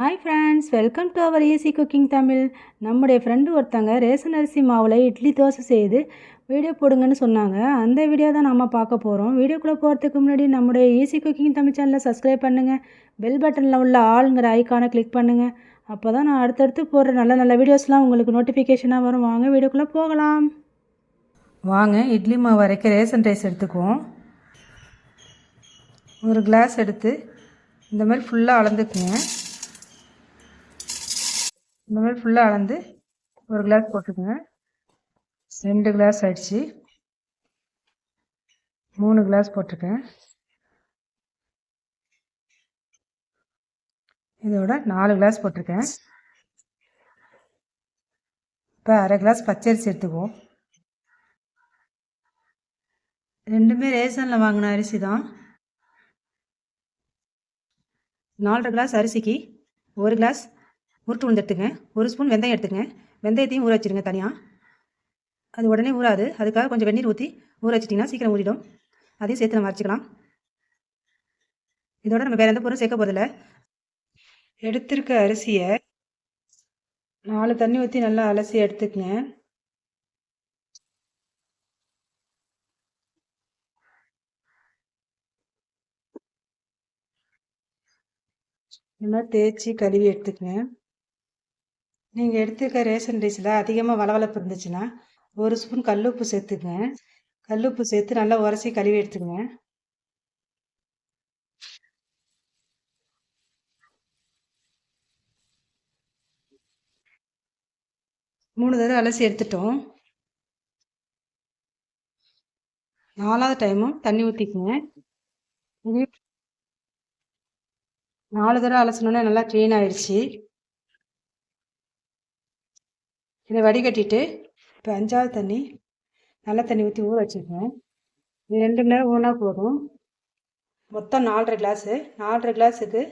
Hi friends welcome to our easy cooking Tamil நம்முடைய friend ஒருத்தங்க ration அரிசி மாவில் இட்லி தோசை செய்து வீடியோ போடுங்கன்னு சொன்னாங்க. அந்த வீடியோ தான் நம்ம பார்க்க போகிறோம் வீடியோக்குள்ளே போகிறதுக்கு முன்னாடி நம்முடைய ஈஸி குக்கிங் தமிழ் சேனலை சப்ஸ்கிரைப் பண்ணுங்கள் பெல் பட்டனில் உள்ள ஆளுங்கிற ஐக்கானை கிளிக் பண்ணுங்கள் அப்போ தான் நான் அடுத்தடுத்து போடுற நல்ல நல்ல வீடியோஸ்லாம் உங்களுக்கு நோட்டிஃபிகேஷனாக வரும். வாங்க வீடியோக்குள்ளே போகலாம். வாங்க இட்லி மாவு வரைக்கும் ரேஷன் ரைஸ் எடுத்துக்குவோம். ஒரு கிளாஸ் எடுத்து இந்த மாதிரி ஃபுல்லாக அளந்துக்குங்க. இந்த மாதிரி ஃபுல்லாக அளந்து ஒரு கிளாஸ் போட்டுக்கோங்க. ரெண்டு கிளாஸ் ஆயிடுச்சு. மூணு கிளாஸ் போட்டிருக்கேன் இதோட நாலு கிளாஸ் போட்டிருக்கேன் இப்போ அரை கிளாஸ் பச்சரிசி எடுத்துக்குவோம். ரெண்டுமே ரேஷனில் வாங்கின அரிசி தான். நாலரை கிளாஸ் அரிசிக்கு ஒரு கிளாஸ் உருட்டு உளுந்து எடுத்துங்க ஒரு ஸ்பூன் வெந்தயம் எடுத்துங்க. வெந்தயத்தையும் ஊற வச்சுருங்க தனியாக அது உடனே ஊறாது. அதுக்காக கொஞ்சம் வெந்நீர் ஊற்றி ஊற வச்சிட்டிங்கன்னா சீக்கிரம் ஊறிடும். அதையும் சேர்த்து நம்ம அரைச்சிக்கலாம். இதோட நம்ம வேறு எந்த பொருளும் சேர்க்க போகிறதில்ல எடுத்திருக்க அரிசியை நாலு தண்ணி ஊற்றி நல்லா அலசி எடுத்துக்கங்க. நல்லா தேய்ச்சி கழுவி எடுத்துக்கங்க. நீங்கள் எடுத்துக்க ரேஷன் ரைஸில் அதிகமாக வளவளப்பு இருந்துச்சுன்னா ஒரு ஸ்பூன் கல்லுப்பு சேர்த்துக்குங்க கல்லுப்பு சேர்த்து நல்லா உரசி கழுவி எடுத்துக்கங்க. மூணு தடவை அலசி எடுத்துட்டோம். நாலாவது டைமும் தண்ணி ஊற்றிக்குங்க நாலு தடவை அலசினோன்னே நல்லா க்ளீன் ஆயிடுச்சு. இதை வடிகட்டிட்டு இப்போ அஞ்சாவது தண்ணி நல்ல தண்ணி ஊற்றி ஊற வச்சுருக்கேன். இது ரெண்டு மணி நேரம் ஊனா போதும். மொத்தம் நாலரை கிளாஸு நாலரை கிளாஸுக்கு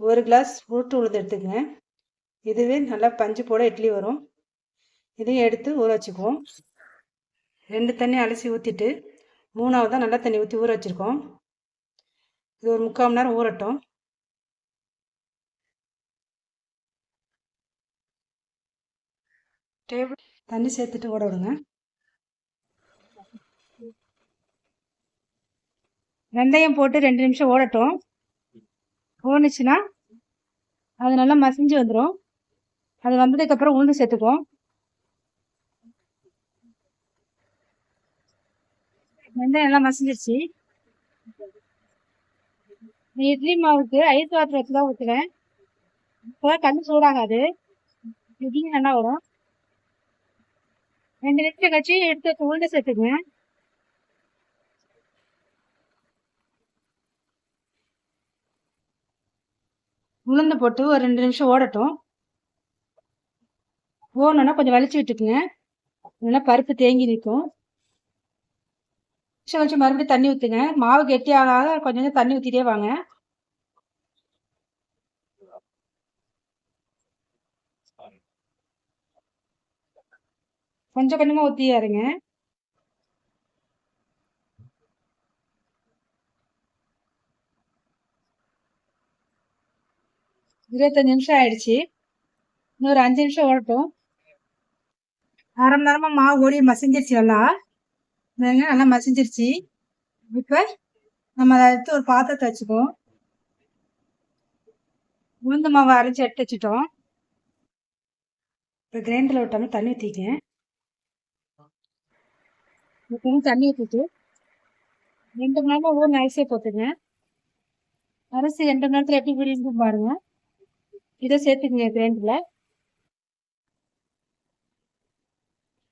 ஒரு கிளாஸ் உருட்டு உளுந்து எடுத்துக்கங்க. இதுவே நல்லா பஞ்சு போட இட்லி வரும். இதையும் எடுத்து ஊற வச்சுக்குவோம். ரெண்டு தண்ணி அலசி ஊற்றிட்டு மூணாவது தான் நல்ல தண்ணி ஊற்றி ஊற வச்சுருக்கோம். இது ஒரு முக்கால் மணி நேரம் ஊறட்டும். டேபிள் தண்ணி சேர்த்துட்டு ஓட விடுங்க. வெந்தயம் போட்டு ரெண்டு நிமிஷம் ஓடட்டும். ஓடுச்சுன்னா அது நல்லா மசிஞ்சு வந்துடும் அது வந்ததுக்கப்புறம் உளுந்து சேர்த்துக்குவோம். வெந்தயம் நல்லா மசிஞ்சிருச்சு. இட்லி மாவுக்கு ஐஸ் வாட்டர் வச்சு தான் ஊற்றுவேன் இப்போ கல் சூடாகாது. இட்லி நல்லா வரும். ரெண்டு நிமிஷம் கழிச்சு எடுத்து உளுந்து சேர்த்துக்குங்க உளுந்து போட்டு ஒரு ரெண்டு நிமிஷம் ஓடட்டும். ஓடணுன்னா கொஞ்சம் வலிச்சு விட்டுக்குங்க. இல்லைன்னா பருப்பு தேங்கி நிற்கும். கொஞ்சம் கழிச்சு மறுபடியும் தண்ணி ஊற்றுங்க மாவு கெட்டி ஆகாத கொஞ்சம் கொஞ்சம் தண்ணி ஊற்றிட்டே வாங்க. கொஞ்சம் கொஞ்சமாக ஊற்றி இருபத்தஞ்சு நிமிஷம் ஆயிடுச்சு. இன்னொரு அஞ்சு நிமிஷம் ஓடட்டும். அரை மணி நேரமாக மாவு ஓடி மசிஞ்சிருச்சு எல்லாம் நல்லா மசிஞ்சிருச்சு. இப்போ நம்ம அதை எடுத்து ஒரு பாத்திரத்தை வச்சுக்குவோம். உளுந்து மாவு அரைச்சி எடுத்து வச்சுட்டோம். இப்போ கிரைண்டரில் விட்டாமல் தண்ணி ஊற்றிக்கேன் இப்பவும் தண்ணி ஊற்றிட்டு ரெண்டு மணி நேரம் ஊர் அரிசியை போத்துங்க அரிசி ரெண்டு மணி நேரத்தில் எப்படி பிரிஞ்சு பாருங்க. இதை சேர்த்துக்குங்க கிரைண்டரில்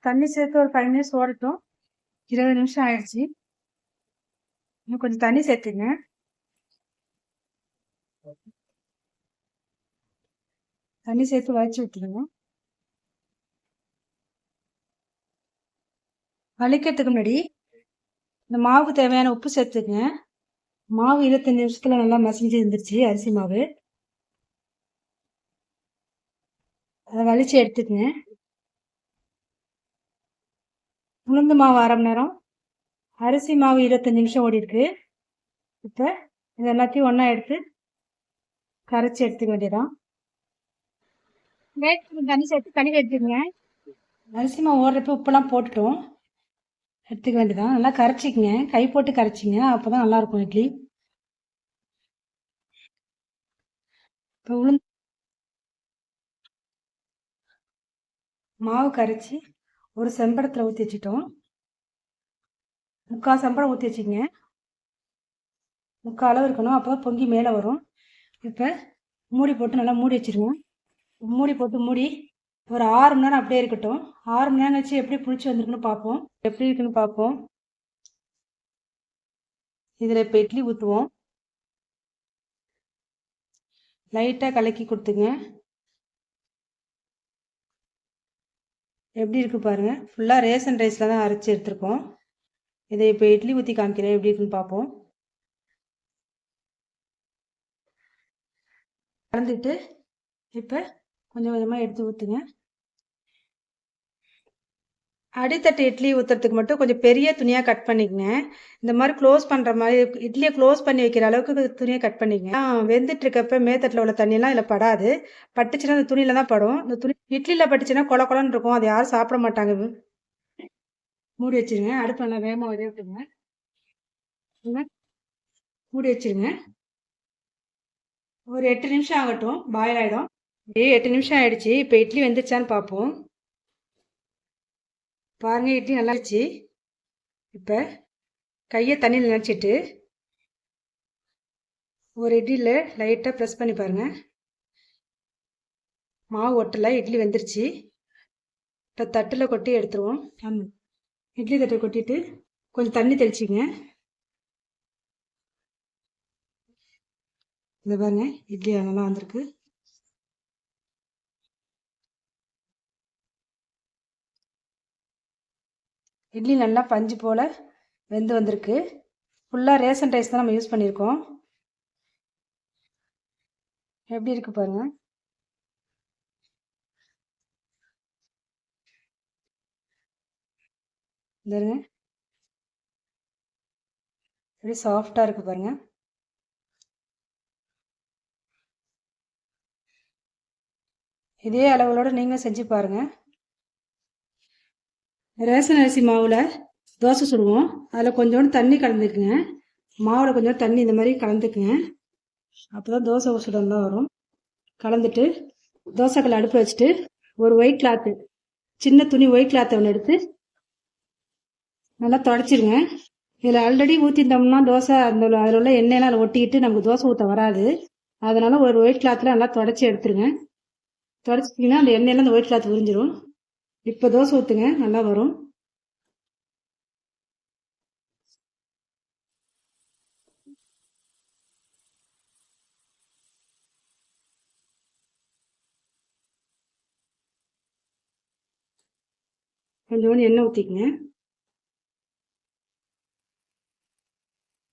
தண்ணி சேர்த்து ஒரு ஃபைவ் மினிட்ஸ் ஓடட்டும் இருபது நிமிஷம் ஆயிடுச்சு. இன்னும் கொஞ்சம் தண்ணி சேர்த்துங்க. தண்ணி சேர்த்து வச்சு விட்டுருங்க. வலிக்கிறதுக்கு முன்னாடி இந்த மாவுக்கு தேவையான உப்பு சேர்த்துக்குங்க மாவு இருபத்தஞ்சி நிமிஷத்தில் நல்லா மசிஞ்சு இருந்துருச்சு அரிசி மாவு. அதை வலிச்சு எடுத்துக்கங்க. உளுந்து மாவு அரை மணி நேரம். அரிசி மாவு இருபத்தஞ்சி நிமிஷம் ஓடி இருக்கு. இப்போ இது எல்லாத்தையும் ஒன்றா எடுத்து கரைச்சி எடுத்துக்க வேண்டியதான் வேட்டு தண்ணி சேர்த்து தண்ணி எடுத்துக்கங்க அரிசி மாவு ஓடுறப்ப உப்பெல்லாம் போட்டுட்டோம். எடுத்துக்க வேண்டியதான் நல்லா கரைச்சிக்கங்க. கை போட்டு கரைச்சிங்க. அப்போ தான் நல்லாயிருக்கும் இட்லி. இப்போ உளுந்து மாவு கரைச்சி ஒரு செம்படத்தில் ஊற்றி வச்சுட்டோம். முக்கால் செம்படம் ஊற்றி வச்சுக்கங்க. முக்கால் அளவு இருக்கணும். அப்போ தான் பொங்கி மேலே வரும். இப்போ மூடி போட்டு நல்லா மூடி வச்சிருங்க. மூடி போட்டு மூடி ஒரு ஆறு மணி நேரம் அப்படியே இருக்கட்டும். ஆறு மணி நேரம் கழிச்சு எப்படி புளிச்சு வந்திருக்குன்னு பார்ப்போம். எப்படி இருக்குன்னு பார்ப்போம். இதில் இப்போ இட்லி ஊற்றுவோம். லைட்டாக கலக்கி கொடுத்துங்க. எப்படி இருக்குது பாருங்கள் ஃபுல்லாக ரேஷன் ரைஸில் தான் அரைச்சி எடுத்துருக்கோம். இதை இப்போ இட்லி ஊற்றி காமிக்கிறேன். எப்படி இருக்குன்னு பார்ப்போம். கலந்துட்டு இப்போ கொஞ்சம் கொஞ்சமாக எடுத்து ஊற்றுங்க அடித்தட்டு இட்லி ஊற்றுறதுக்கு மட்டும் கொஞ்சம் பெரிய துணியாக கட் பண்ணிக்கங்க. இந்த மாதிரி க்ளோஸ் பண்ணுற மாதிரி இட்லியை க்ளோஸ் பண்ணி வைக்கிற அளவுக்கு துணியை கட் பண்ணிக்கங்க. வெந்துட்டு இருக்கப்ப மேத்தட்டில் உள்ள தண்ணியெல்லாம் இதில் படாது. பட்டுச்சுன்னா அந்த துணியில் தான் படும். இந்த துணி இட்லியில் பட்டுச்சுன்னா கொல கொலன்னு இருக்கும். அதை யாரும் சாப்பிட மாட்டாங்க. மூடி வச்சிருங்க. அடுப்பு நல்லா வேகமாக உதவி விட்டுருங்க. மூடி வச்சிருங்க. ஒரு எட்டு நிமிஷம் ஆகட்டும். பாயில் ஆகிடும் எட்டு நிமிஷம் ஆயிடுச்சு. இப்போ இட்லி வெந்துச்சான்னு பார்ப்போம் பாருங்க இட்லி நல்லா இருந்துச்சு இப்போ கையை தண்ணியில் நினச்சிட்டு ஒரு இட்லியில் லைட்டாக ப்ரெஸ் பண்ணி பாருங்கள் மாவு ஒட்டலை இட்லி வெந்துருச்சு. இப்போ தட்டில் கொட்டி எடுத்துருவோம். இட்லி தட்டை கொட்டிட்டு கொஞ்சம் தண்ணி தெளிச்சிங்க. இதை பாருங்க இட்லி நல்லா வந்திருக்கு. இட்லி நல்லா பஞ்சு போல் வெந்து வந்திருக்கு. ஃபுல்லாக ரேஷன் ரைஸ் தான் நம்ம யூஸ் பண்ணியிருக்கோம் எப்படி இருக்கு பாருங்க. பாருங்க எப்படி சாஃப்டாக இருக்கு பாருங்க. இதே அளவுகளோடு நீங்கள் செஞ்சு பாருங்கள் ரேஷன் அரிசி மாவில் தோசை சுடுவோம். அதில் கொஞ்சோண்டு தண்ணி கலந்துக்குங்க. மாவில் கொஞ்சம் தண்ணி இந்த மாதிரி கலந்துக்குங்க. அப்போ தான் தோசை சுடம் தான் வரும். கலந்துட்டு தோசைக்கல் அடுப்பு வச்சுட்டு ஒரு ஒயிட் கிளாத்து சின்ன துணி ஒயிட் கிளாத்தை ஒன்று எடுத்து நல்லா தொடச்சிருங்க. இதில் ஆல்ரெடி ஊற்றிருந்தோம்னா தோசை அந்த அதில் உள்ள எண்ணெயெல்லாம் அதில் ஒட்டிக்கிட்டு நமக்கு தோசை ஊற்ற வராது. அதனால் ஒரு ஒயிட் கிளாத்தில் நல்லா தொடச்சி எடுத்துருங்க. தொடச்சிட்டிங்கன்னா அந்த எண்ணெயெல்லாம் அந்த ஒயிட் கிளாத் உறிஞ்சிரும். இப்போ தோசை ஊற்றுங்க நல்லா வரும். கொஞ்சோண்டு எண்ணெய் ஊற்றிக்கங்க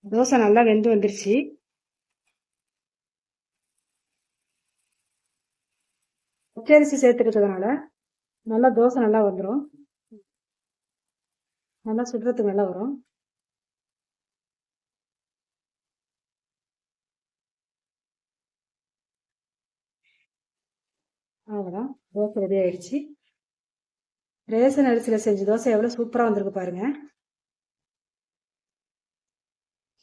தோசை நல்லா வெந்து வந்துருச்சு. பச்சரிசி சேர்த்துக்கிறதுனால நல்லா தோசை நல்லா வந்துடும் நல்லா சுடுறதுக்கு நல்லா வரும். அவ்வளோதான் தோசை ரெடி ஆயிடுச்சு. ரேசன் அரிசியில் செஞ்ச தோசை எவ்வளோ சூப்பராக வந்திருக்கு பாருங்க.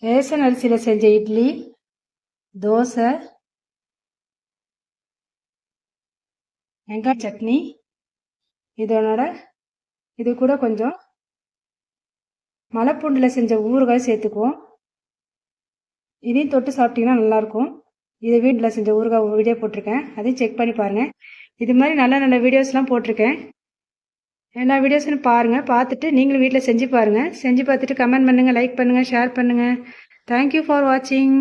ரேசன் அரிசியில் செஞ்ச இட்லி தோசை வெங்காய சட்னி இதனோட இது கூட கொஞ்சம் மலைப்பூண்டில் செஞ்ச ஊறுகாய் சேர்த்துக்குவோம். இதையும் தொட்டு சாப்பிட்டீங்கன்னா நல்லாயிருக்கும். இது வீட்டில் செஞ்ச ஊறுகாய் வீடியோ போட்டிருக்கேன். அதையும் செக் பண்ணி பாருங்கள் இது மாதிரி நல்ல நல்ல வீடியோஸ்லாம் போட்டிருக்கேன். எல்லா வீடியோஸும் பாருங்கள் பார்த்துட்டு நீங்களும் வீட்டில் செஞ்சு பாருங்கள் செஞ்சு பார்த்துட்டு கமெண்ட் பண்ணுங்கள் லைக் பண்ணுங்கள் ஷேர் பண்ணுங்கள் தேங்க்யூ ஃபார் வாட்சிங்